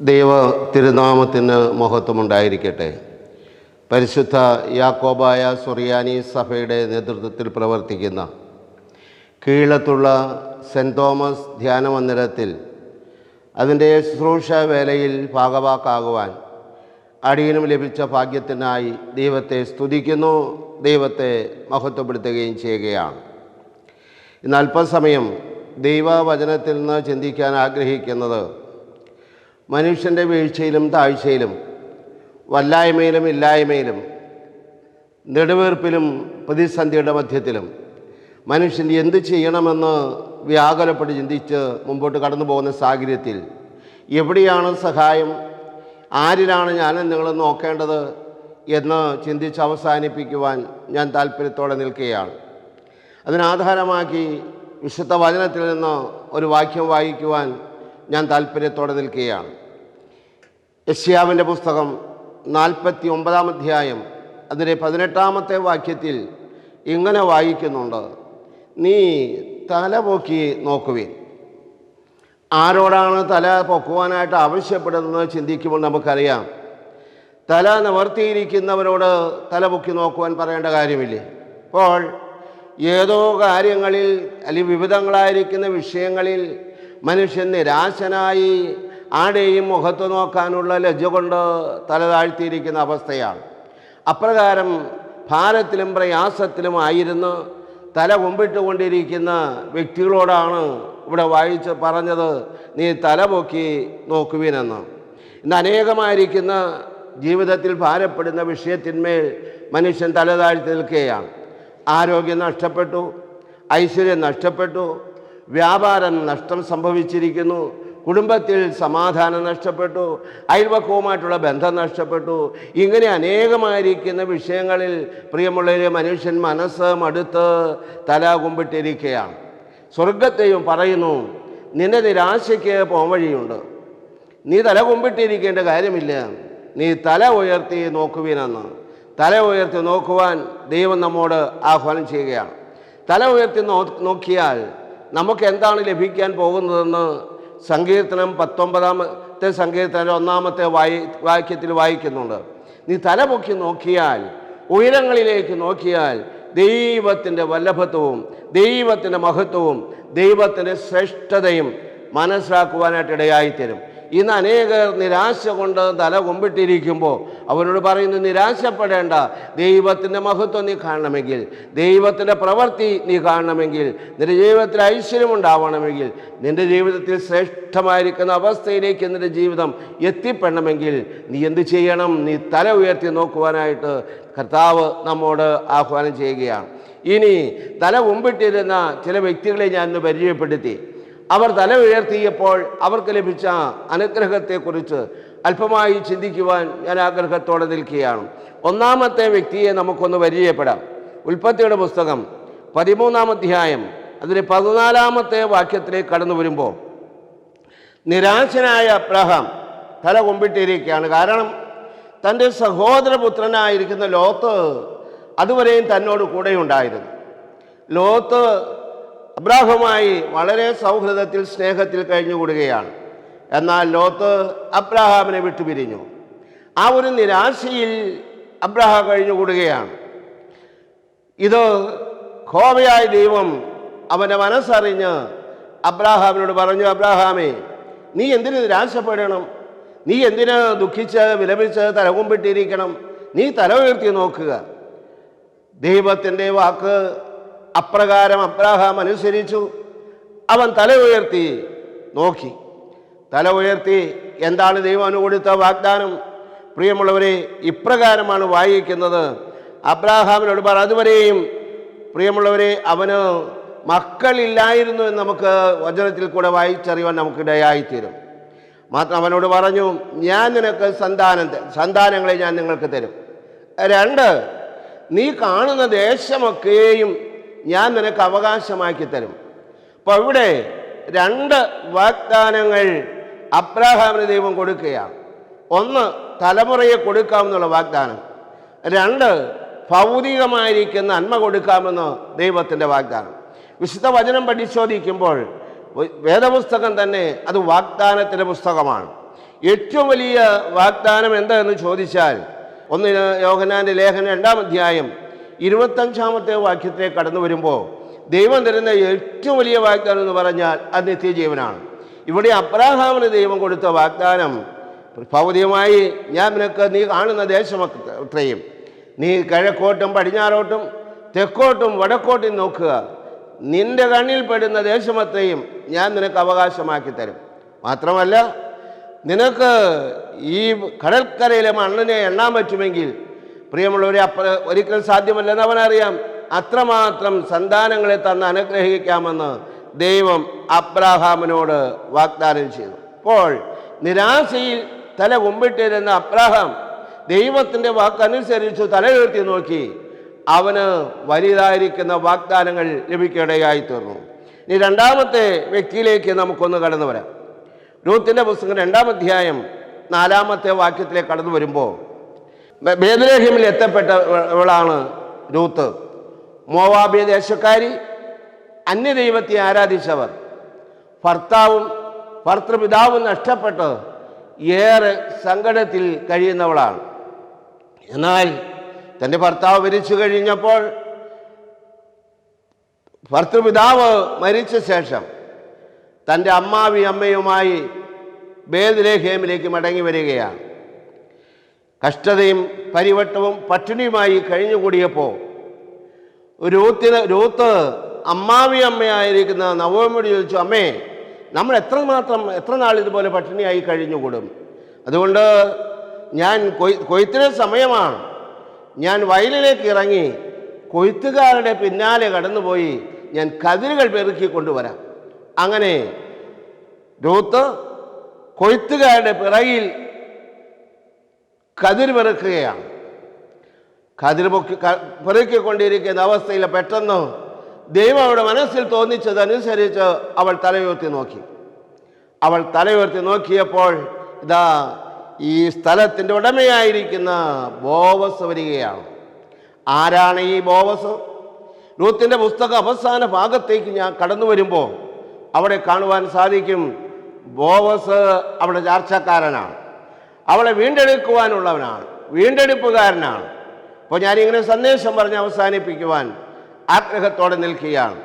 ദൈവ തിരുനാമത്തിന് മഹത്വമുണ്ടായിരിക്കട്ടെ. പരിശുദ്ധ യാക്കോബായ സൊറിയാനി സഭയുടെ നേതൃത്വത്തിൽ പ്രവർത്തിക്കുന്ന കീഴത്തുള്ള സെന്റ് തോമസ് ധ്യാന മന്ദിരത്തിൽ അതിന്റെ ശുശ്രൂഷ വേലയിൽ ഭാഗവാക്കാകുവാൻ അടിയനും ലഭിച്ച ഭാഗ്യത്തിനായി ദൈവത്തെ സ്തുതിക്കുന്നു ദൈവത്തെ മഹത്വപ്പെടുത്തുകയും ചെയ്യുകയാണ്. ഇന്ന് അല്പസമയം ദൈവവചനത്തിൽ നിന്ന് ചിന്തിക്കാൻ ആഗ്രഹിക്കുന്നത് മനുഷ്യന്റെ വീഴ്ചയിലും താഴ്ചയിലും വല്ലായ്മയിലും ഇല്ലായ്മയിലും നെടുവീർപ്പിലും പ്രതിസന്ധിയുടെ മധ്യത്തിലും മനുഷ്യൻ എന്ത് ചെയ്യണമെന്ന് വ്യാകുലപ്പെട്ട് ചിന്തിച്ച് മുമ്പോട്ട് കടന്നു പോകുന്ന സാഹചര്യത്തിൽ എവിടെയാണ് സഹായം? ആരിലാണ് ഞാനും നിങ്ങൾ നോക്കേണ്ടത് എന്ന് ചിന്തിച്ച് അവസാനിപ്പിക്കുവാൻ ഞാൻ താല്പര്യത്തോടെ നിൽക്കുകയാണ്. അതിനാധാരമാക്കി വിശുദ്ധ വചനത്തിൽ നിന്ന് ഒരു വാക്യം വായിക്കുവാൻ ഞാൻ താല്പര്യത്തോടെ നിൽക്കുകയാണ്. യശ്യാവിന്റെ പുസ്തകം നാൽപ്പത്തി ഒമ്പതാം അധ്യായം അതിന്റെ പതിനെട്ടാമത്തെ വാക്യത്തിൽ ഇങ്ങനെ വായിക്കുന്നുണ്ട്. നീ തല പൊക്കി നോക്കുവിൻ. ആരോടാണ് തല പൊക്കുവാനായിട്ട് ആവശ്യപ്പെടുന്നത് ചിന്തിക്കുമ്പോൾ നമുക്കറിയാം. തല നിവർത്തിയിരിക്കുന്നവരോട് തല പൊക്കി നോക്കുവാൻ പറയേണ്ട കാര്യമില്ലേ? അപ്പോൾ ഏതോ കാര്യങ്ങളിൽ അല്ലെങ്കിൽ വിവിധങ്ങളായിരിക്കുന്ന വിഷയങ്ങളിൽ മനുഷ്യൻ നിരാശനായി ആടെയും മുഖത്ത് നോക്കാനുള്ള ലജ്ജ കൊണ്ട് തല താഴ്ത്തിയിരിക്കുന്ന അവസ്ഥയാണ്. അപ്രകാരം ഭാരത്തിലും പ്രയാസത്തിലും ആയിരുന്നു തല കൊമ്പിട്ടുകൊണ്ടിരിക്കുന്ന വ്യക്തികളോടാണ് ഇവിടെ വായിച്ച് പറഞ്ഞത് നീ തല പൊക്കി നോക്കുവിനെന്ന്. ഇന്ന് അനേകമായിരിക്കുന്ന ജീവിതത്തിൽ ഭാരപ്പെടുന്ന വിഷയത്തിന്മേൽ മനുഷ്യൻ തല താഴ്ത്തി നിൽക്കുകയാണ്. ആരോഗ്യം നഷ്ടപ്പെട്ടു ഐശ്വര്യം നഷ്ടപ്പെട്ടു വ്യാപാരം നഷ്ടം സംഭവിച്ചിരിക്കുന്നു. കുടുംബത്തിൽ സമാധാനം നഷ്ടപ്പെട്ടു. അയൽവക്കവുമായിട്ടുള്ള ബന്ധം നഷ്ടപ്പെട്ടു. ഇങ്ങനെ അനേകമായിരിക്കുന്ന വിഷയങ്ങളിൽ പ്രിയമുള്ളവരെ മനുഷ്യൻ മനസ്സ് മടുത്ത് തല കുമ്പിട്ടിരിക്കുകയാണ്. സ്വർഗത്തെയും പറയുന്നു നിന്റെ നിരാശയ്ക്ക് പോംവഴിയുണ്ട് നീ തല കുമ്പിട്ടിരിക്കേണ്ട കാര്യമില്ല. നീ തല ഉയർത്തി നോക്കുവിനെന്ന്. തല ഉയർത്തി നോക്കുവാൻ ദൈവം നമ്മോട് ആഹ്വാനം ചെയ്യുകയാണ്. തല ഉയർത്തി നോക്കിയാൽ നമുക്ക് എന്താണ് ലഭിക്കാൻ പോകുന്നതെന്ന് സങ്കീർത്തനം പത്തൊമ്പതാമത്തെ സങ്കീർത്തനം ഒന്നാമത്തെ വായി വാക്യത്തിൽ വായിക്കുന്നുണ്ട്. നീ തലപൊക്കി നോക്കിയാൽ ഉയരങ്ങളിലേക്ക് നോക്കിയാൽ ദൈവത്തിന്റെ വല്ലഭത്വവും ദൈവത്തിന്റെ മഹത്വവും ദൈവത്തിന്റെ ശ്രേഷ്ഠതയും മനസ്സിലാക്കുവാനായിട്ട് ഇടയായിത്തരും. ഇന്ന് അനേകർ നിരാശ കൊണ്ട് തല കൊമ്പിട്ടിരിക്കുമ്പോൾ അവനോട് പറയുന്നു നിരാശപ്പെടേണ്ട. ദൈവത്തിന്റെ മഹത്വം നീ കാണണമെങ്കിൽ ദൈവത്തിന്റെ പ്രവൃത്തി നീ കാണണമെങ്കിൽ നിന്റെ ജീവിതത്തിൽ ഐശ്വര്യം ഉണ്ടാവണമെങ്കിൽ നിന്റെ ജീവിതത്തിൽ ശ്രേഷ്ഠമായിരിക്കുന്ന അവസ്ഥയിലേക്ക് നിന്റെ ജീവിതം എത്തിപ്പെടണമെങ്കിൽ നീ എന്ത് ചെയ്യണം? നീ തല ഉയർത്തി നോക്കുവാനായിട്ട് കർത്താവ് നമ്മോട് ആഹ്വാനം ചെയ്യുകയാണ്. ഇനി തല മുമ്പിട്ടിരുന്ന ചില വ്യക്തികളെ ഞാൻ ഇന്ന് പരിചയപ്പെടുത്തി. അവർ തല ഉയർത്തിയപ്പോൾ അവർക്ക് ലഭിച്ച അനുഗ്രഹത്തെക്കുറിച്ച് അല്പമായി ചിന്തിക്കുവാൻ ഞാൻ ആഗ്രഹത്തോടെ നിൽക്കുകയാണ്. ഒന്നാമത്തെ വ്യക്തിയെ നമുക്കൊന്ന് പരിചയപ്പെടാം. ഉൽപ്പത്തിയുടെ പുസ്തകം പതിമൂന്നാം അധ്യായം അതിന് പതിനാലാമത്തെ വാക്യത്തിലേക്ക് കടന്നു വരുമ്പോൾ നിരാശനായ അബ്രഹാം തല കൊമ്പിട്ടിരിക്കുകയാണ്. കാരണം തന്റെ സഹോദരപുത്രനായിരിക്കുന്ന ലോത്ത് അതുവരെയും തന്നോട് കൂടെയുണ്ടായിരുന്നു. ലോത്ത് അബ്രാഹുമായി വളരെ സൗഹൃദത്തിൽ സ്നേഹത്തിൽ കഴിഞ്ഞുകൂടുകയാണ്. എന്നാൽ ലോത്ത് അബ്രാഹാമിനെ വിട്ടുപിരിഞ്ഞു. ആ ഒരു നിരാശയിൽ അബ്രാഹാം കഴിഞ്ഞുകൂടുകയാണ്. ഇത് ഹോവയായ ദൈവം അവന്റെ മനസ്സറിഞ്ഞ് അബ്രാഹാമിനോട് പറഞ്ഞു അബ്രാഹാമേ നീ എന്തിനു നിരാശപ്പെടണം? നീ എന്തിന് ദുഃഖിച്ച് വിലപിച്ച് തലകുമ്പിട്ടിരിക്കണം? നീ തല ഉയർത്തി നോക്കുക. ദൈവത്തിന്റെ വാക്ക് അപ്രകാരം അബ്രാഹാം അനുസരിച്ചു. അവൻ തല ഉയർത്തി നോക്കി. തല ഉയർത്തി എന്താണ് ദൈവം അനുകൊടുത്ത വാഗ്ദാനം? പ്രിയമുള്ളവരെ ഇപ്രകാരമാണ് വായിക്കുന്നത്. അബ്രാഹാമിനോട് പറ അതുവരെയും പ്രിയമുള്ളവരെ അവന് മക്കളില്ലായിരുന്നു എന്ന് നമുക്ക് വചനത്തിൽ കൂടെ വായിച്ചറിയുവാൻ നമുക്കിടയായിത്തീരും. മാത്രം അവനോട് പറഞ്ഞു ഞാൻ നിനക്ക് സന്താനം സന്താനങ്ങളെ ഞാൻ നിങ്ങൾക്ക് തരും. രണ്ട് നീ കാണുന്ന ദേശമൊക്കെയും ഞാൻ നിനക്ക് അവകാശമാക്കി തരും. അപ്പോൾ ഇവിടെ രണ്ട് വാഗ്ദാനങ്ങൾ അബ്രാഹാമിന് ദൈവം കൊടുക്കുകയാണ്. ഒന്ന് തലമുറയെ കൊടുക്കാമെന്നുള്ള വാഗ്ദാനം. രണ്ട് ഭൗതികമായിരിക്കുന്ന നന്മ കൊടുക്കാമെന്ന് ദൈവത്തിന്റെ വാഗ്ദാനം. വിശുദ്ധ വചനം പരിശോധിക്കുമ്പോൾ വേദപുസ്തകം തന്നെ അത് വാഗ്ദാനത്തിന്റെ പുസ്തകമാണ്. ഏറ്റവും വലിയ വാഗ്ദാനം എന്താണെന്ന് ചോദിച്ചാൽ ഒന്ന് യോഹനാന്റെ ലേഖനം രണ്ടാം അധ്യായം ഇരുപത്തഞ്ചാമത്തെ വാക്യത്തെ കടന്നു വരുമ്പോൾ ദൈവം തരുന്ന ഏറ്റവും വലിയ വാഗ്ദാനം എന്ന് പറഞ്ഞാൽ അത് നിത്യജീവനാണ്. ഇവിടെ അബ്രാഹാമിന് ദൈവം കൊടുത്ത വാഗ്ദാനം ഭൗതികമായി ഞാൻ നിനക്ക് നീ കാണുന്ന ദേശമത്രയും നീ കിഴക്കോട്ടും പടിഞ്ഞാറോട്ടും തെക്കോട്ടും വടക്കോട്ടും നോക്കുക നിന്റെ കണ്ണിൽ പെടുന്ന ദേശമത്രയും ഞാൻ നിനക്ക് അവകാശമാക്കി തരും. മാത്രമല്ല നിനക്ക് ഈ കടൽക്കരയിലെ മണ്ണിനെ എണ്ണാൻ പറ്റുമെങ്കിൽ പ്രിയമുള്ളവരെ അപ്പ ഒരിക്കൽ സാധ്യമല്ലെന്ന് അവനറിയാം. അത്രമാത്രം സന്താനങ്ങളെ തന്ന് അനുഗ്രഹിക്കാമെന്ന് ദൈവം അബ്രാഹാമിനോട് വാഗ്ദാനം ചെയ്തു. അപ്പോൾ നിരാശയിൽ തല കുമ്പിട്ടിരുന്ന അബ്രാഹാം ദൈവത്തിന്റെ വാക്കനുസരിച്ചു തല ഉയർത്തി നോക്കി. അവന് വലുതായിരിക്കുന്ന വാഗ്ദാനങ്ങൾ ലഭിക്കുകയായി തീർന്നു ഇനി രണ്ടാമത്തെ വ്യക്തിയിലേക്ക് നമുക്കൊന്ന് കടന്നു വരാം. രൂത്തിന്റെ പുസ്തകം രണ്ടാം അധ്യായം നാലാമത്തെ വാക്യത്തിലേക്ക് കടന്നു വരുമ്പോൾ ബേദലേഹിമിൽ എത്തപ്പെട്ടവളാണ് രൂത്ത്. മോവാബിയ ദേശക്കാരി അന്യദൈവത്തെ ആരാധിച്ചവർ. ഭർത്താവും ഭർത്തൃപിതാവും നഷ്ടപ്പെട്ട് ഏറെ സങ്കടത്തിൽ കഴിയുന്നവളാണ്. എന്നാൽ തന്റെ ഭർത്താവ് മരിച്ചു കഴിഞ്ഞപ്പോൾ ഭർത്തൃപിതാവ് മരിച്ച ശേഷം തന്റെ അമ്മാവി അമ്മയുമായി ബേദ്ലേഹേമിലേക്ക് മടങ്ങി വരികയാണ്. കഷ്ടതയും പരിവട്ടവും പട്ടിണിയുമായി കഴിഞ്ഞുകൂടിയപ്പോൾ രൂത്തിന് രൂത്ത് അമ്മാവി അമ്മയായിരിക്കുന്ന നവോമിയോട് ചോദിച്ചു അമ്മേ നമ്മൾ എത്രമാത്രം എത്ര നാൾ ഇതുപോലെ പട്ടിണിയായി കഴിഞ്ഞുകൂടും? അതുകൊണ്ട് ഞാൻ കൊയ് കൊയ്ത്തിന് സമയമാണ്. ഞാൻ വയലിലേക്ക് ഇറങ്ങി കൊയ്ത്തുകാരുടെ പിന്നാലെ കടന്നുപോയി ഞാൻ കതിരുകൾ പെറുക്കി കൊണ്ടുവരാം. അങ്ങനെ രൂത്ത് കൊയ്ത്തുകാരുടെ പിറകിൽ കതിർ പെറുക്കുകയാണ് കതിർ പൊക്കി പെറുക്കിക്കൊണ്ടിരിക്കുന്ന അവസ്ഥയിൽ പെട്ടെന്ന് ദൈവം അവളുടെ മനസ്സിൽ തോന്നിച്ചതനുസരിച്ച് അവൾ തലയുയർത്തി നോക്കി. അവൾ തലയുയർത്തി നോക്കിയപ്പോൾ ഇതാ ഈ സ്ഥലത്തിന്റെ ഉടമയായിരിക്കുന്ന ബോവസ് വരികയാണ്. ആരാണ് ഈ ബോവസ്? രൂത്തിന്റെ പുസ്തക അവസാന ഭാഗത്തേക്ക് ഞാൻ കടന്നു വരുമ്പോൾ അവിടെ കാണുവാൻ സാധിക്കും ബോവസ് അവിടെ ചാർച്ചക്കാരനാണ്. അവളെ വീണ്ടെടുക്കുവാനുള്ളവനാണ് വീണ്ടെടുപ്പുകാരനാണ്. അപ്പോൾ ഞാനിങ്ങനെ സന്ദേശം പറഞ്ഞ് അവസാനിപ്പിക്കുവാൻ ആഗ്രഹത്തോടെ നിൽക്കുകയാണ്.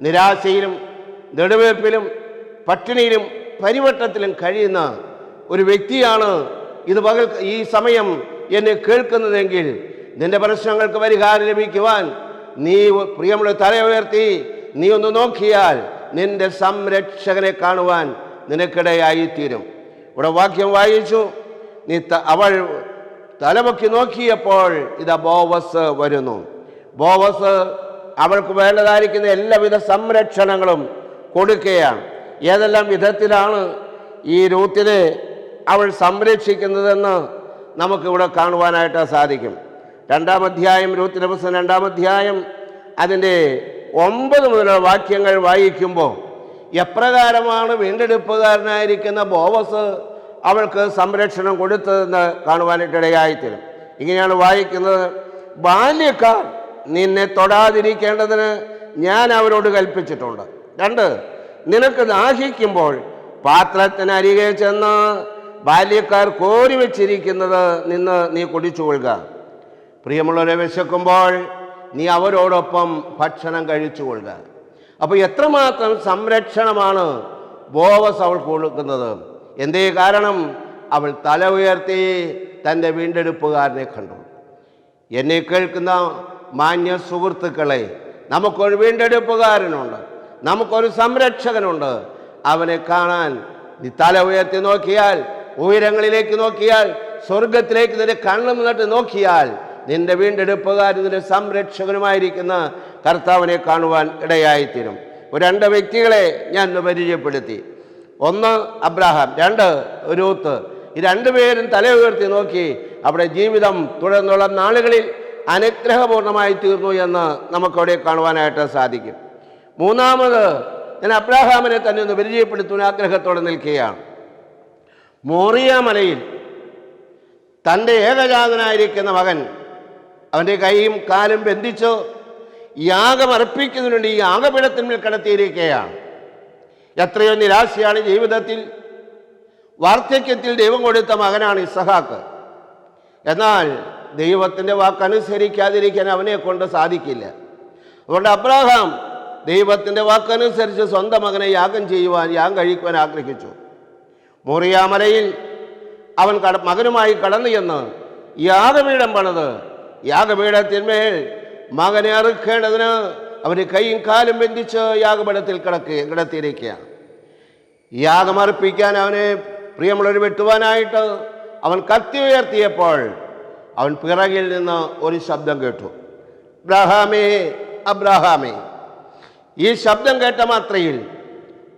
നിരാശയിലും നെടുവേർപ്പിലും പട്ടിണിയിലും പരിവട്ടത്തിലും കഴിയുന്ന ഒരു വ്യക്തിയാണ് ഇത് പകൽ ഈ സമയം എന്നെ കേൾക്കുന്നതെങ്കിൽ നിന്റെ പ്രശ്നങ്ങൾക്ക് പരിഹാരം ലഭിക്കുവാൻ നീ പ്രിയമുള്ള തല ഉയർത്തി നീ ഒന്ന് നോക്കിയാൽ നിന്റെ സംരക്ഷകനെ കാണുവാൻ നിനക്കിടയായിത്തീരും. ഇവിടെ വാക്യം വായിച്ചു. നീ അവൾ തലമുക്കി നോക്കിയപ്പോൾ ഇതാ ബോവസ് വരുന്നു. ബോവസ് അവൾക്ക് വേണ്ടതായിരിക്കുന്ന എല്ലാവിധ സംരക്ഷണങ്ങളും കൊടുക്കുകയാണ്. ഏതെല്ലാം വിധത്തിലാണ് ഈ രൂത്തിനെ അവൾ സംരക്ഷിക്കുന്നതെന്ന് നമുക്കിവിടെ കാണുവാനായിട്ട് സാധിക്കും. രണ്ടാം അധ്യായം രൂത്തിന്റെ പുസ്തകം രണ്ടാം അധ്യായം അതിന്റെ ഒമ്പത് മുതലുള്ള വാക്യങ്ങൾ വായിക്കുമ്പോൾ എപ്രകാരമാണ് വീണ്ടെടുപ്പുകാരനായിരിക്കുന്ന ബോവസ് അവൾക്ക് സംരക്ഷണം കൊടുത്തതെന്ന് കാണുവാനിട്ടിടയായിത്തീരും ഇങ്ങനെയാണ് വായിക്കുന്നത് ബാല്യക്കാർ നിന്നെ തൊടാതിരിക്കേണ്ടതിന് ഞാൻ അവരോട് കൽപ്പിച്ചിട്ടുണ്ട്. രണ്ട് നിനക്ക് ദാഹിക്കുമ്പോൾ പാത്രത്തിനരികെ ചെന്ന് ബാല്യക്കാർ കോരി വെച്ചിരിക്കുന്നത് നിന്ന് നീ കുടിച്ചു കൊള്ളുക പ്രിയമുള്ളവരെ വിശക്കുമ്പോൾ നീ അവരോടൊപ്പം ഭക്ഷണം കഴിച്ചു കൊള്ളുക അപ്പോൾ എത്രമാത്രം സംരക്ഷണമാണ് ബോവസ് അവൾ കൊടുക്കുന്നത്? എന്തേ കാരണം? അവൾ തല ഉയർത്തി തന്റെ വീണ്ടെടുപ്പുകാരനെ കണ്ടു. എന്നെ കേൾക്കുന്ന മാന്യ സുഹൃത്തുക്കളെ നമുക്കൊരു വീണ്ടെടുപ്പുകാരനുണ്ട് നമുക്കൊരു സംരക്ഷകനുണ്ട്. അവനെ കാണാൻ നീ തല ഉയർത്തി നോക്കിയാൽ ഉയരങ്ങളിലേക്ക് നോക്കിയാൽ സ്വർഗത്തിലേക്ക് നിന്റെ കണ്ണു നട്ട് നോക്കിയാൽ നിന്റെ വീണ്ടെടുപ്പുകാരൻ നിന്റെ സംരക്ഷകനുമായിരിക്കുന്ന കർത്താവിനെ കാണുവാൻ ഇടയായിത്തീരും. രണ്ട് വ്യക്തികളെ ഞാൻ പരിചയപ്പെടുത്തി. ഒന്ന് അബ്രാഹാം രണ്ട് രൂത്ത്. ഈ രണ്ടുപേരും തല ഉയർത്തി നോക്കി അവിടെ ജീവിതം തുടർന്നുള്ള നാളുകളിൽ അനുഗ്രഹപൂർണമായി തീർന്നു എന്ന് നമുക്കവിടെ കാണുവാനായിട്ട് സാധിക്കും. മൂന്നാമത് ഞാൻ അബ്രാഹാമിനെ തന്നെ ഒന്ന് പരിചയപ്പെടുത്തുന്ന ആഗ്രഹത്തോടെ നിൽക്കുകയാണ്. മോറിയ മലയിൽ തന്റെ ഏകജാതനായിരിക്കുന്ന മകൻ അവന്റെ കൈയും കാലും ബന്ധിച്ച് യാഗം അർപ്പിക്കുന്നതിന് വേണ്ടി ഈ യാഗപീഠത്തിന്മേൽ കിടത്തിയിരിക്കുകയാണ്. എത്രയോ നിരാശയാണ് ജീവിതത്തിൽ. വാർദ്ധക്യത്തിൽ ദൈവം കൊടുത്ത മകനാണ് ഇസഹാക്ക്. എന്നാൽ ദൈവത്തിന്റെ വാക്കനുസരിക്കാതിരിക്കാൻ അവനെ കൊണ്ട് സാധിക്കില്ല. അതുകൊണ്ട് അബ്രാഹാം ദൈവത്തിന്റെ വാക്കനുസരിച്ച് സ്വന്തം മകനെ യാഗം ചെയ്യുവാൻ യാഗം കഴിക്കുവാൻ ആഗ്രഹിച്ചു. മോറിയാമലയിൽ അവൻ കട മകനുമായി കടന്നു ചെന്ന് യാഗപീഠം പണിത്. യാഗപീഠത്തിന്മേൽ മകനെ അറുക്കേണ്ടതിന് അവന് കൈയും കാലും ബന്ധിച്ച് യാഗപടത്തിൽ കിടക്കുക കിടത്തിയിരിക്കുകയാണ്. യാഗമർപ്പിക്കാൻ അവനെ പ്രിയമുള്ളവർ വെട്ടുവാനായിട്ട് അവൻ കത്തി ഉയർത്തിയപ്പോൾ അവൻ പിറകിൽ നിന്ന് ഒരു ശബ്ദം കേട്ടു. അബ്രഹാമേ അബ്രഹാമേ. ഈ ശബ്ദം കേട്ട മാത്രയിൽ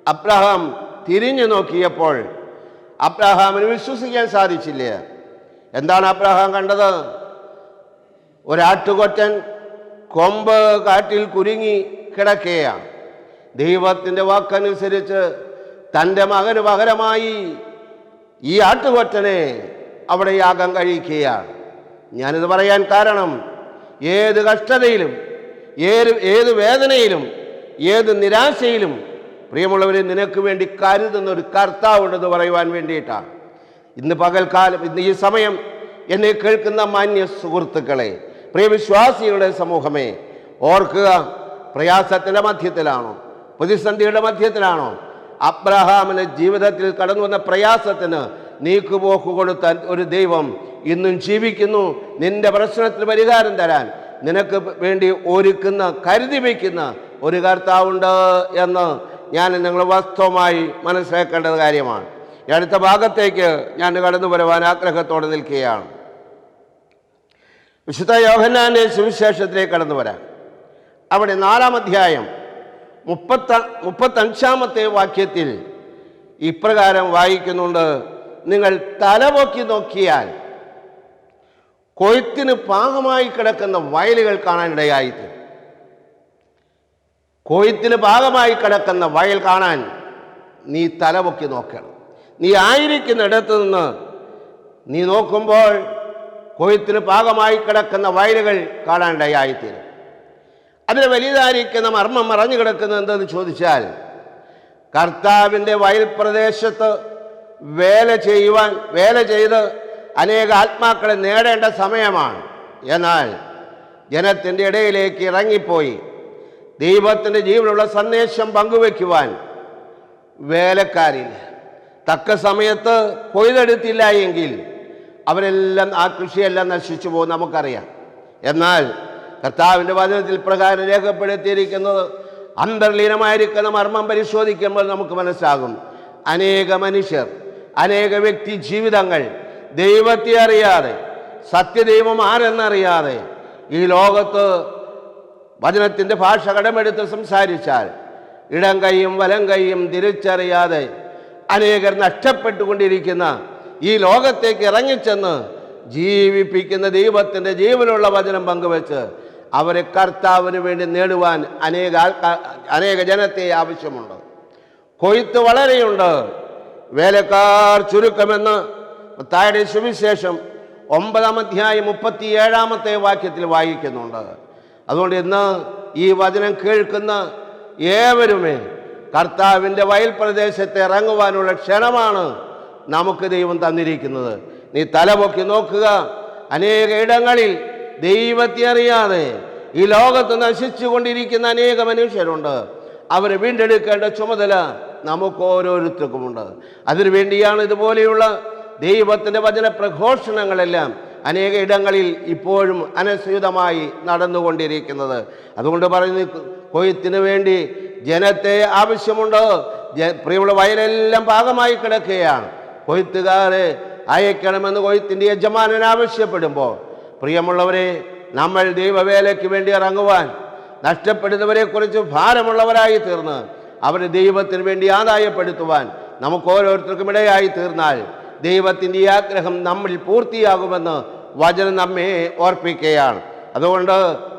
അബ്രഹാം തിരിഞ്ഞു നോക്കിയപ്പോൾ അബ്രഹാമിന് വിശ്വസിക്കാൻ സാധിച്ചില്ല. എന്താണ് അബ്രഹാം കണ്ടത്? ഒരാട്ടുകൊറ്റൻ കൊമ്പ് കാട്ടിൽ കുരുങ്ങി കിടക്കുകയാണ്. ദൈവത്തിന്റെ വാക്കനുസരിച്ച് തന്റെ മകന് പകരമായി ഈ ആട്ടുകൊറ്റനെ അവിടെ യാഗം കഴിക്കുകയാണ്. ഞാനിത് പറയാൻ കാരണം ഏത് കഷ്ടതയിലും ഏത് ഏത് വേദനയിലും ഏത് നിരാശയിലും പ്രിയമുള്ളവരെ നിനക്ക് വേണ്ടി കരുതുന്ന ഒരു കർത്താവുണ്ടെന്ന് പറയുവാൻ വേണ്ടിയിട്ടാണ്. ഇന്ന് പകൽക്കാലം ഇന്ന് ഈ സമയം എന്നെ കേൾക്കുന്ന മാന്യ സുഹൃത്തുക്കളെ പ്രിയവിശ്വാസികളുടെ സമൂഹമേ ഓർക്കുക പ്രയാസത്തിന്റെ മധ്യത്തിലാണോ? പ്രതിസന്ധിയുടെ മധ്യത്തിലാണോ? അബ്രഹാമിന് ജീവിതത്തിൽ കടന്നു വന്ന പ്രയാസത്തിന് നീക്കുപോക്ക് കൊടുത്ത ഒരു ദൈവം ഇന്നും ജീവിക്കുന്നു. നിന്റെ പ്രശ്നത്തിന് പരിഹാരം തരാൻ നിനക്ക് വേണ്ടി ഒരുക്കുന്ന കരുതി വയ്ക്കുന്ന ഒരു കർത്താവുണ്ട് എന്ന് ഞാൻ നിങ്ങൾ വാസ്തവമായി മനസ്സിലാക്കേണ്ട കാര്യമാണ്. അടുത്ത ഭാഗത്തേക്ക് ഞാൻ കടന്നു വരുവാൻ ആഗ്രഹത്തോടെ നിൽക്കുകയാണ്. വിശുദ്ധ യോഹന്നാന്റെ സുവിശേഷത്തിലേക്ക് കടന്നു വരാം. അവിടെ നാലാം അധ്യായം മുപ്പത്ത മുപ്പത്തഞ്ചാമത്തെ വാക്യത്തിൽ ഇപ്രകാരം വായിക്കുന്നുണ്ട്. നിങ്ങൾ തലപൊക്കി നോക്കിയാൽ കൊയ്ത്തിന് പാകമായി കിടക്കുന്ന വയലുകൾ കാണാനിടയായിത്തീരും. കൊയ്ത്തിന് ഭാഗമായി കിടക്കുന്ന വയൽ കാണാൻ നീ തലപൊക്കി നോക്കണം. നീ ആയിരിക്കുന്നിടത്ത് നിന്ന് നീ നോക്കുമ്പോൾ കൊയ്ത്തിന് പാകമായി കിടക്കുന്ന വയലുകൾ കാണാനിടയായിത്തീരും. അതിന് വലിയതായിരിക്കുന്ന മർമ്മം മറഞ്ഞു കിടക്കുന്നത് എന്തെന്ന് ചോദിച്ചാൽ കർത്താവിന്റെ വയൽ പ്രദേശത്ത് വേല ചെയ്യുവാൻ വേല ചെയ്ത് അനേക ആത്മാക്കളെ നേടേണ്ട സമയമാണ്. എന്നാൽ ജനത്തിന്റെ ഇടയിലേക്ക് ഇറങ്ങിപ്പോയി ദൈവത്തിന്റെ ജീവനുള്ള സന്ദേശം പങ്കുവെക്കുവാൻ വേലക്കാരില്ല. തക്ക സമയത്ത് കൊയ്തെടുത്തില്ല എങ്കിൽ അവരെല്ലാം ആ കൃഷിയെല്ലാം നശിച്ചു പോകും നമുക്കറിയാം. എന്നാൽ കർത്താവിന്റെ വചനത്തിൽ പ്രകാരം രേഖപ്പെടുത്തിയിരിക്കുന്നത് അന്തർലീനമായിരിക്കുന്ന മർമ്മം പരിശോധിക്കുമ്പോൾ നമുക്ക് മനസ്സാകും അനേക മനുഷ്യർ അനേക വ്യക്തി ജീവിതങ്ങൾ ദൈവത്തെ അറിയാതെ സത്യദൈവം ആരെന്നറിയാതെ ഈ ലോകത്ത് വചനത്തിന്റെ ഭാഷ കടമെടുത്ത് സംസാരിച്ചാൽ ഇടം കൈയും വലം കൈയും തിരിച്ചറിയാതെ അനേകർ നഷ്ടപ്പെട്ടുകൊണ്ടിരിക്കുന്ന ഈ ലോകത്തേക്ക് ഇറങ്ങിച്ചെന്ന് ജീവിപ്പിക്കുന്ന ദൈവത്തിന്റെ ജീവനുള്ള വചനം പങ്കുവെച്ച് അവരെ കർത്താവിന് വേണ്ടി നേടുവാൻ അനേക ആൾക്കാർ അനേക ജനത്തെ ആവശ്യമുണ്ട്. കൊയ്ത്ത് വളരെയുണ്ട്. വേലക്കാർ ചുരുക്കമെന്ന് താഴെ സുവിശേഷം ഒമ്പതാം അധ്യായം മുപ്പത്തി ഏഴാമത്തെ വാക്യത്തിൽ വായിക്കുന്നുണ്ട്. അതുകൊണ്ട് ഇന്ന് ഈ വചനം കേൾക്കുന്ന ഏവരുമേ കർത്താവിന്റെ വയൽ പ്രദേശത്ത് ഇറങ്ങുവാനുള്ള ക്ഷണമാണ് നമുക്ക് ദൈവം തന്നിരിക്കുന്നത്. നീ തലപൊക്കി നോക്കുക. അനേക ഇടങ്ങളിൽ ദൈവത്തെ അറിയാതെ ഈ ലോകത്ത് നശിച്ചു കൊണ്ടിരിക്കുന്ന അനേക മനുഷ്യരുണ്ട്. അവരെ വീണ്ടെടുക്കേണ്ട ചുമതല നമുക്ക് ഓരോരുത്തർക്കുമുണ്ട്. അതിനുവേണ്ടിയാണ് ഇതുപോലെയുള്ള ദൈവത്തിന്റെ വചന പ്രഘോഷണങ്ങളെല്ലാം അനേക ഇടങ്ങളിൽ ഇപ്പോഴും അനസ്യൂതമായി നടന്നുകൊണ്ടിരിക്കുന്നത്. അതുകൊണ്ട് പറയുന്നത് കൊയ്ത്തിന് വേണ്ടി ജനത്തെ ആവശ്യമുണ്ട്. പ്രിയമുള്ള വയലെല്ലാം പാകമായി കിടക്കുകയാണ്. കൊയ്ത്തുകാരെ അയക്കണമെന്ന് കൊയ്ത്തിന്റെ യജമാനൻ ആവശ്യപ്പെടുമ്പോൾ പ്രിയമുള്ളവരെ നമ്മൾ ദൈവവേലയ്ക്ക് വേണ്ടി ഇറങ്ങുവാൻ നഷ്ടപ്പെടുന്നവരെക്കുറിച്ച് ഭാരമുള്ളവരായി തീർന്ന് അവരെ ദൈവത്തിന് വേണ്ടി ആദായപ്പെടുത്തുവാൻ നമുക്ക് ഓരോരുത്തർക്കും ഇടയായി തീർന്നാൽ ദൈവത്തിന്റെ ആഗ്രഹം നമ്മിൽ പൂർത്തിയാകുമെന്ന് വചനം നമ്മെ ഓർപ്പിക്കുകയാണ്. അതുകൊണ്ട്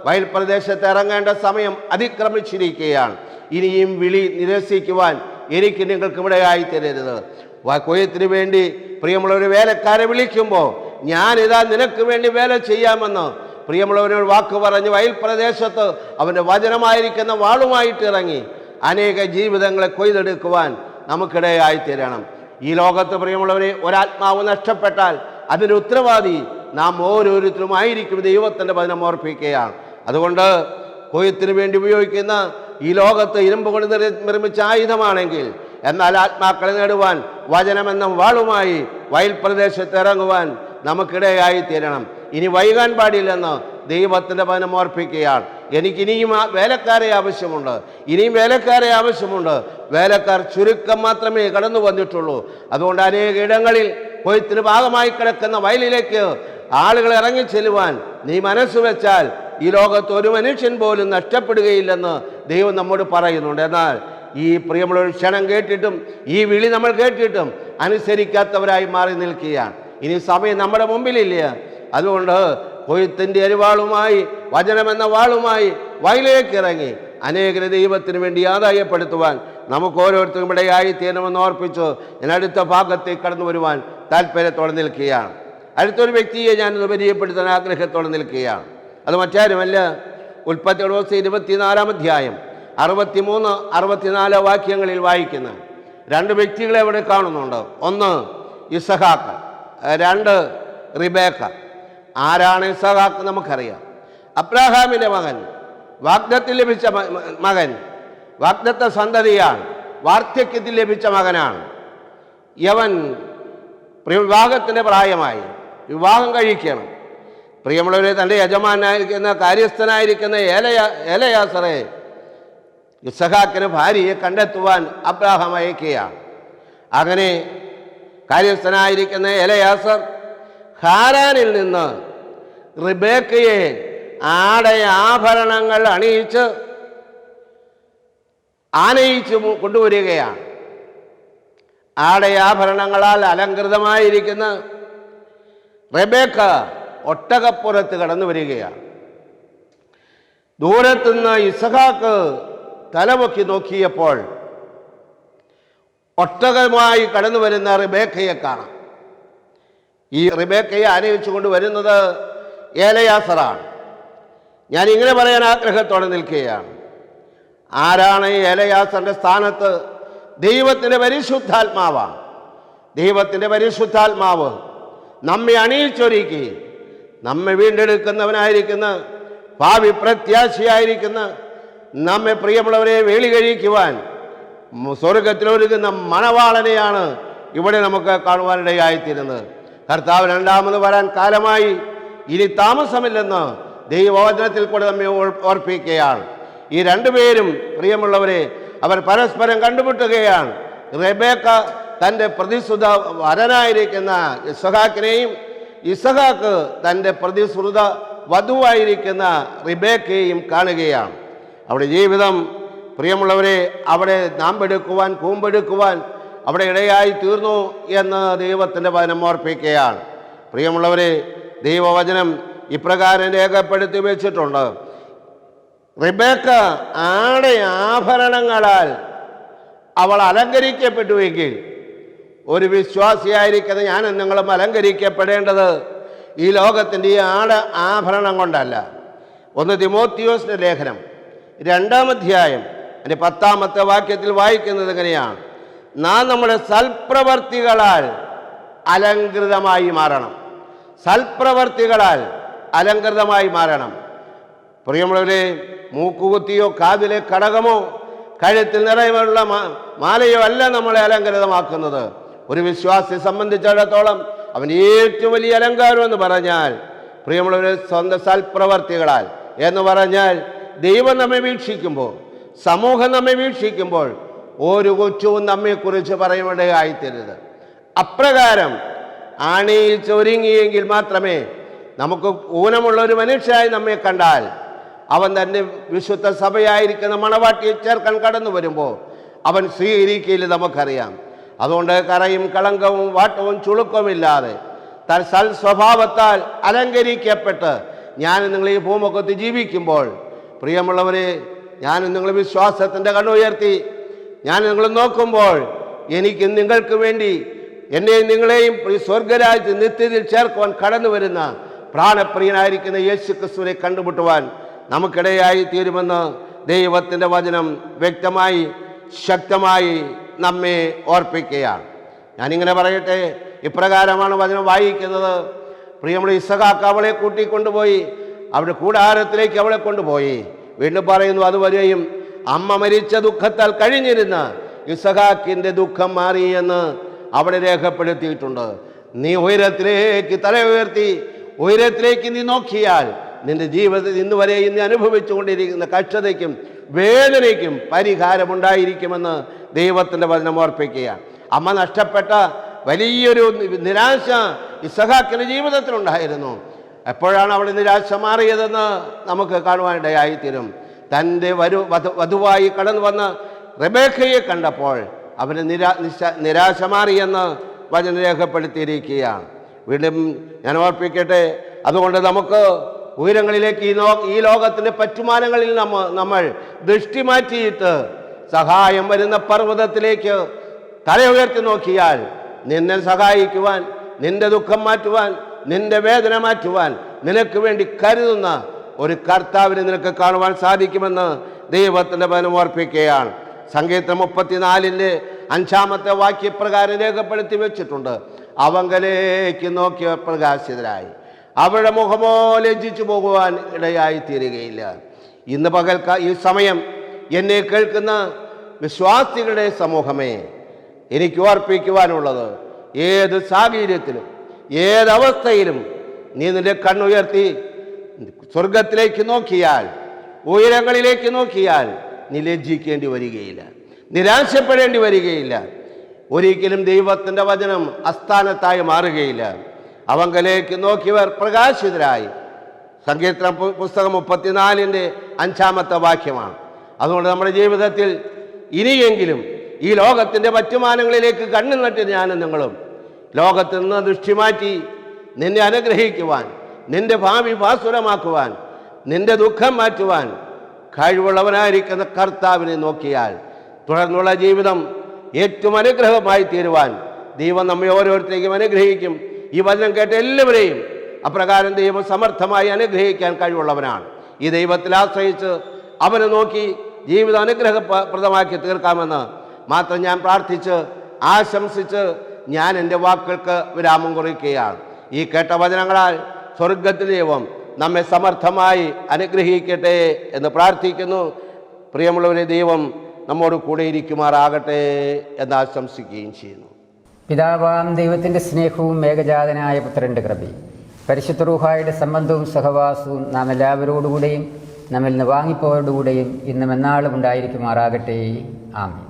വയൽ പ്രദേശത്ത് ഇറങ്ങേണ്ട സമയം അതിക്രമിച്ചിരിക്കുകയാണ്. ഇനിയും വിളി നിരസിക്കുവാൻ എനിക്ക് നിങ്ങൾക്ക് ഇവിടെയായി തരരുത്. വ- കൊയ്ത്തിന് വേണ്ടി പ്രിയമുള്ളവർ വേലക്കാരെ വിളിക്കുമ്പോൾ ഞാനിതാ നിനക്ക് വേണ്ടി വേല ചെയ്യാമെന്ന് പ്രിയമുള്ളവനോട് വാക്ക് പറഞ്ഞ് വയൽ പ്രദേശത്ത് അവന്റെ വചനമായിരിക്കുന്ന വാളുമായിട്ട് ഇറങ്ങി അനേക ജീവിതങ്ങളെ കൊയ്തെടുക്കുവാൻ നമുക്കിടയായി തീരണം. ഈ ലോകത്ത് പ്രിയമുള്ളവരെ ഒരാത്മാവ് നഷ്ടപ്പെട്ടാൽ അതിന്റെ ഉത്തരവാദി നാം ഓരോരുത്തരും ആയിരിക്കും ദൈവത്തിന്റെ വചനം ഓർപ്പിക്കുകയാണ് അതുകൊണ്ട് കൊയ്ത്തിന് വേണ്ടി ഉപയോഗിക്കുന്ന ഈ ലോകത്ത് ഇരുമ്പ് കൊണ്ട് നിർമ്മിച്ച ആയുധമാണെങ്കിൽ എന്നാൽ ആത്മാക്കളെ നേടുവാൻ വചനമെന്ന വാളുമായി വയൽ പ്രദേശത്ത് ഇറങ്ങുവാൻ നമുക്കിടയായി തീരണം. ഇനി വൈകാൻ പാടില്ലെന്ന് ദൈവത്തിന്റെ വചനം ഓർപ്പിക്കുകയാണ്. എനിക്ക് ഇനിയും ആ വേലക്കാരെ ആവശ്യമുണ്ട്. ഇനിയും വേലക്കാരെ ആവശ്യമുണ്ട്. വേലക്കാർ ചുരുക്കം മാത്രമേ കടന്നു വന്നിട്ടുള്ളൂ. അതുകൊണ്ട് അനേക ഇടങ്ങളിൽ കൊയ്ത്തിന് ഭാഗമായി കിടക്കുന്ന വയലിലേക്ക് ആളുകൾ ഇറങ്ങി ചെല്ലുവാൻ നീ മനസ്സ് വെച്ചാൽ ഈ ലോകത്ത് ഒരു മനുഷ്യൻ പോലും നഷ്ടപ്പെടുകയില്ലെന്ന് ദൈവം നമ്മോട് പറയുന്നുണ്ട്. എന്നാൽ ഈ പ്രിയമുള്ള ക്ഷണം കേട്ടിട്ടും ഈ വിളി നമ്മൾ കേട്ടിട്ടും അനുസരിക്കാത്തവരായി മാറി നിൽക്കുകയാണ്. ഇനി സമയം നമ്മുടെ മുമ്പിലില്ല. അതുകൊണ്ട് കൊയ്ത്തിന്റെ അരിവാളുമായി വചനമെന്ന വാളുമായി വയലേക്ക് ഇറങ്ങി അനേകരെ ദൈവത്തിന് വേണ്ടി ആദായപ്പെടുത്തുവാൻ നമുക്ക് ഓരോരുത്തരും ഇടയായി തീരണമെന്ന് ഓർപ്പിച്ചു ഞാൻ അടുത്ത ഭാഗത്തേക്ക് കടന്നു വരുവാൻ താല്പര്യത്തോടെ നിൽക്കുകയാണ്. അടുത്തൊരു വ്യക്തിയെ ഞാൻ പരിചയപ്പെടുത്താൻ ആഗ്രഹത്തോടെ നിൽക്കുകയാണ്. അത് മറ്റാരുമല്ല. ഉൽപ്പത്തിയുടെ ദിവസം ഇരുപത്തിനാലാം അധ്യായം. അറുപത്തിമൂന്ന് അറുപത്തിനാല് വാക്യങ്ങളിൽ വായിക്കുന്ന രണ്ട് വ്യക്തികളെ ഇവിടെ കാണുന്നുണ്ട്. ഒന്ന് ഇസഹാക്ക് രണ്ട് റിബേക്ക. ആരാണ് ഇസഹാക്ക് നമുക്കറിയാം. അബ്രാഹാമിന്റെ മകൻ വാഗ്ദത്തിൽ ലഭിച്ച മകൻ വാഗ്ദത്ത സന്തതിയാണ് വാർദ്ധക്യത്തിൽ ലഭിച്ച മകനാണ്. യവൻ വിവാഹത്തിന്റെ പ്രായമായി വിവാഹം കഴിക്കണം. പ്രിയമുള്ളവരെ തന്റെ യജമാനായിരിക്കുന്ന കാര്യസ്ഥനായിരിക്കുന്ന ഏലയ ഏലയാസറെ ഇസഹാക്കിന് ഭാര്യയെ കണ്ടെത്തുവാൻ അബ്രാഹാം അയക്കുകയാണ് അങ്ങനെ കാര്യസ്ഥനായിരിക്കുന്ന എലയാസർ ഹാരാനിൽ നിന്ന് റിബേക്കയെ ആടയ ആഭരണങ്ങൾ അണിയിച്ച് ആനയിച്ച് കൊണ്ടുവരികയാണ് ആടയാഭരണങ്ങളാൽ അലങ്കൃതമായിരിക്കുന്ന റെബേക്ക ഒട്ടകപ്പുറത്ത് കടന്നു വരികയാണ് ദൂരത്തുനിന്ന് ഇസഹാക്ക് തലപൊക്കി നോക്കിയപ്പോൾ ഒട്ടകമായി കടന്നു വരുന്ന റിബേക്കയെ കാണാം. ഈ റിബേക്കയെ ആനയിച്ചു കൊണ്ട് വരുന്നത് ഏലയാസറാണ്. ഞാൻ ഇങ്ങനെ പറയാൻ ആഗ്രഹത്തോടെ നിൽക്കുകയാണ്. ആരാണ് ഈ ഏലയാസറിന്റെ സ്ഥാനത്ത്? ദൈവത്തിന്റെ പരിശുദ്ധാത്മാവാണ്. ദൈവത്തിന്റെ പരിശുദ്ധാത്മാവ് നമ്മെ അണിയിച്ചൊരുക്കി നമ്മെ വീണ്ടെടുക്കുന്നവനായിരിക്കുന്ന ഭാവി പ്രത്യാശയായിരിക്കുന്ന നമ്മെ പ്രിയമുള്ളവരെ വേളി കഴിക്കുവാൻ സ്വർഗത്തിലൊരുക്കുന്ന മണവാളനെയാണ് ഇവിടെ നമുക്ക് കാണുവാനിടയായിത്തീരുന്നത്. കർത്താവ് രണ്ടാമത് വരാൻ കാലമായി. ഇനി താമസമില്ലെന്ന് ദൈവവചനത്തിൽ കൂടെ നമ്മെ ഓർ- ഓർപ്പിക്കുകയാണ്. ഈ രണ്ടുപേരും പ്രിയമുള്ളവരെ അവർ പരസ്പരം കണ്ടുമുട്ടുകയാണ്. റെബേക്ക തന്റെ പ്രതിശ്രുത വരനായിരിക്കുന്ന ഇസഹാക്കിനെയും ഇസഹാക്ക് തന്റെ പ്രതിശ്രുത വധുവായിരിക്കുന്ന റിബേക്കയെയും കാണുകയാണ്. അവിടെ ജീവിതം പ്രിയമുള്ളവരെ അവിടെ നാമ്പെടുക്കുവാൻ കൂമ്പെടുക്കുവാൻ അവിടെ ഇടയായി തീർന്നു എന്ന് ദൈവത്തിന്റെ വചനം ഓർപ്പിക്കുകയാണ്. പ്രിയമുള്ളവരെ ദൈവവചനം ഇപ്രകാരം രേഖപ്പെടുത്തി വെച്ചിട്ടുണ്ട്. റിബേക്ക ആടെ ആഭരണങ്ങളാൽ അവൾ അലങ്കരിക്കപ്പെട്ടുവെങ്കിൽ ഒരു വിശ്വാസിയായിരിക്കുന്ന ഞാൻ നിങ്ങളും അലങ്കരിക്കപ്പെടേണ്ടത് ഈ ലോകത്തിന്റെ ഈ ആട് ആഭരണം കൊണ്ടല്ല. ഒന്ന് തിമോത്തിയോസിന്റെ ലേഖനം. രണ്ടാം അധ്യായം അതിന്റെ പത്താമത്തെ വാക്യത്തിൽ വായിക്കുന്നത് എങ്ങനെയാണ്? നാം നമ്മുടെ സൽപ്രവർത്തികളാൽ അലങ്കൃതമായി മാറണം. സൽപ്രവർത്തികളാൽ അലങ്കൃതമായി മാറണം. പ്രിയമുള്ളവരെ മൂക്കുകുത്തിയോ കാതിലെ കടകമോ കഴുത്തിൽ നിറയുമുള്ള മാ- മാലയോ അല്ല നമ്മളെ അലങ്കൃതമാക്കുന്നത് ഒരു വിശ്വാസിയെ സംബന്ധിച്ചിടത്തോളം അവൻ ഏറ്റവും വലിയ അലങ്കാരം എന്ന് പറഞ്ഞാൽ പ്രിയമുള്ളവരെ സ്വന്തം സൽപ്രവർത്തികളാൽ എന്ന് പറഞ്ഞാൽ ദൈവം നമ്മെ വീക്ഷിക്കുമ്പോൾ സമൂഹം നമ്മെ വീക്ഷിക്കുമ്പോൾ ഒരു കൊച്ചുവും നമ്മെക്കുറിച്ച് പറയുമിടയായിത്തരുത് അപ്രകാരം ആണിയിൽ ചൊരുങ്ങിയെങ്കിൽ മാത്രമേ നമുക്ക് ഊനമുള്ള ഒരു മനുഷ്യനായി നമ്മെ കണ്ടാൽ അവൻ തന്നെ വിശുദ്ധ സഭയായിരിക്കുന്ന മണവാട്ടിയെ ചേർക്കാൻ കടന്നു വരുമ്പോൾ അവൻ സ്വീകരിക്കയിൽ നമുക്കറിയാം. അതുകൊണ്ട് കറയും കളങ്കവും വാട്ടവും ചുളുക്കവുമില്ലാതെ തൽ സൽ സ്വഭാവത്താൽ അലങ്കരിക്കപ്പെട്ട് ഞാൻ നിങ്ങൾ ഈ ഭൂമുഖത്ത് ജീവിക്കുമ്പോൾ പ്രിയമുള്ളവരെ ഞാൻ നിങ്ങൾ വിശ്വാസത്തിന്റെ കണ്ണുയർത്തി ഞാൻ നിങ്ങൾ നോക്കുമ്പോൾ എനിക്ക് നിങ്ങൾക്ക് വേണ്ടി എന്നെയും നിങ്ങളെയും സ്വർഗരാജ്യത്ത് നിത്യത്തിൽ ചേർക്കുവാൻ കടന്നു വരുന്ന പ്രാണപ്രിയനായിരിക്കുന്ന യേശു ക്രിസ്തുവിനെ കണ്ടുമുട്ടുവാൻ നമുക്കിടയായി തീരുമെന്ന് ദൈവത്തിന്റെ വചനം വ്യക്തമായി ശക്തമായി നമ്മെ ഓർപ്പിക്കുകയാണ്. ഞാനിങ്ങനെ പറയട്ടെ ഇപ്രകാരമാണ് വചനം വായിക്കുന്നത്. പ്രിയമുള്ള ഇസഹാക്ക് അവളെ കൂട്ടിക്കൊണ്ടുപോയി. അവിടെ കൂടാരത്തിലേക്ക് അവളെ കൊണ്ടുപോയി. വീണ്ടും പറയുന്നു അതുവരെയും അമ്മ മരിച്ച ദുഃഖത്താൽ കഴിഞ്ഞിരുന്ന ഇസഹാക്കിന്റെ ദുഃഖം മാറി എന്ന് അവിടെ രേഖപ്പെടുത്തിയിട്ടുണ്ട്. നീ ഉയരത്തിലേക്ക് തല ഉയർത്തി ഉയരത്തിലേക്ക് നീ നോക്കിയാൽ നിന്റെ ജീവിതത്തിൽ ഇന്ന് വരെ ഇന്ന് അനുഭവിച്ചുകൊണ്ടിരിക്കുന്ന കഷ്ടതയ്ക്കും വേദനയ്ക്കും പരിഹാരമുണ്ടായിരിക്കുമെന്ന് ദൈവത്തിന്റെ വചനം ഓർപ്പിക്കുകയാണ് അമ്മ നഷ്ടപ്പെട്ട വലിയൊരു നിരാശ ഇസഹാക്കിന്റെ ജീവിതത്തിലുണ്ടായിരുന്നു. എപ്പോഴാണ് അവൾ നിരാശ മാറിയതെന്ന് നമുക്ക് കാണുവാനിടയായിത്തീരും. തന്റെ വരു വധു വധുവായി കടന്നു വന്ന് റബേഖയെ കണ്ടപ്പോൾ അവന് നിരാ നിശ നിരാശ മാറിയെന്ന് വചനം രേഖപ്പെടുത്തിയിരിക്കുകയാണ്. വീണ്ടും ഞാൻ ഓർപ്പിക്കട്ടെ അതുകൊണ്ട് നമുക്ക് ഉയരങ്ങളിലേക്ക് ഈ നോ ഈ ലോകത്തിന്റെ പറ്റുമാനങ്ങളിൽ നമ്മ നമ്മൾ ദൃഷ്ടി മാറ്റിയിട്ട് സഹായം വരുന്ന പർവതത്തിലേക്ക് തല ഉയർത്തി നോക്കിയാൽ നിന്നെ സഹായിക്കുവാൻ നിന്റെ ദുഃഖം മാറ്റുവാൻ നിന്റെ വേദന മാറ്റുവാൻ നിനക്ക് വേണ്ടി കരുതുന്ന ഒരു കർത്താവിനെ നിനക്ക് കാണുവാൻ സാധിക്കുമെന്ന് ദൈവത്തിന്റെ വനം ഓർപ്പിക്കുകയാണ്. സംഗീതം മുപ്പത്തിനാലിന്റെ അഞ്ചാമത്തെ വാക്യപ്രകാരം രേഖപ്പെടുത്തി വെച്ചിട്ടുണ്ട്. അവങ്കലേക്ക് നോക്കിയ പ്രകാശിതരായി. അവരുടെ മുഖമോ ലജ്ജിച്ചു പോകുവാൻ ഇടയായി തീരുകയില്ല. ഇന്ന് പകൽക്ക ഈ സമയം എന്നെ കേൾക്കുന്ന വിശ്വാസികളുടെ സമൂഹമേ എനിക്ക് ഓർപ്പിക്കുവാനുള്ളത് ഏത് സാഹചര്യത്തിലും ഏതവസ്ഥയിലും നീ നിന്റെ കണ്ണുയർത്തി സ്വർഗത്തിലേക്ക് നോക്കിയാൽ ഉയരങ്ങളിലേക്ക് നോക്കിയാൽ നീ ലജ്ജിക്കേണ്ടി വരികയില്ല നിരാശപ്പെടേണ്ടി വരികയില്ല. ഒരിക്കലും ദൈവത്തിന്റെ വചനം അസ്ഥാനത്തായി മാറുകയില്ല. അവങ്കലേക്ക് നോക്കിയവർ പ്രകാശിതരായി. സങ്കീർത്തന പുസ്തകം മുപ്പത്തിനാലിന്റെ അഞ്ചാമത്തെ വാക്യമാണ്. അതുകൊണ്ട് നമ്മുടെ ജീവിതത്തിൽ ഇനിയെങ്കിലും ഈ ലോകത്തിന്റെ മറ്റുമാനങ്ങളിലേക്ക് കണ്ണു നട്ട് ഞാനും നിങ്ങളും ലോകത്തിൽ നിന്ന് ദൃഷ്ടി മാറ്റി നിന്നെ അനുഗ്രഹിക്കുവാൻ നിന്റെ ഭാവി ഭാസുരമാക്കുവാൻ നിന്റെ ദുഃഖം മാറ്റുവാൻ കഴിവുള്ളവനായിരിക്കുന്ന കർത്താവിനെ നോക്കിയാൽ തുടർന്നുള്ള ജീവിതം ഏറ്റവും അനുഗ്രഹമായി തീരുവാൻ ദൈവം നമ്മെ ഓരോരുത്തരെയും അനുഗ്രഹിക്കും. ഈ വചനം കേട്ട എല്ലാവരെയും അപ്രകാരം ദൈവം സമർത്ഥമായി അനുഗ്രഹിക്കാൻ കഴിവുള്ളവനാണ്. ഈ ദൈവത്തിൽ ആശ്രയിച്ച് അവനെ നോക്കി ജീവിതം അനുഗ്രഹപ്രദമാക്കി തീർക്കാമെന്ന് മാത്രം ഞാൻ പ്രാർത്ഥിച്ച് ആശംസിച്ച് ഞാൻ എന്റെ വാക്കുകൾക്ക് വിരാമം കുറിക്കുകയാണ്. ഈ കേട്ട വചനങ്ങളാൽ സ്വർഗത്തിൽ ദൈവം നമ്മെ സമർത്ഥമായി അനുഗ്രഹിക്കട്ടെ എന്ന് പ്രാർത്ഥിക്കുന്നു. പ്രിയമുള്ളവരെ ദൈവം നമ്മോട് കൂടെ ഇരിക്കുമാറാകട്ടെ എന്ന് ആശംസിക്കുകയും ചെയ്യുന്നു. പിതാവാം ദൈവത്തിന്റെ സ്നേഹവും ഏകജാതനായ പുത്രന്റെ കൃപി പരിശുദ്ധ റൂഹായുടെ സംബന്ധവും സഹവാസവും നാം എല്ലാവരോടുകൂടെയും നമ്മിൽ നിന്ന് വാങ്ങിപ്പോയോടുകൂടെയും ഇന്നും എന്നാളും ഉണ്ടായിരിക്കുമാറാകട്ടെ. ആമീൻ.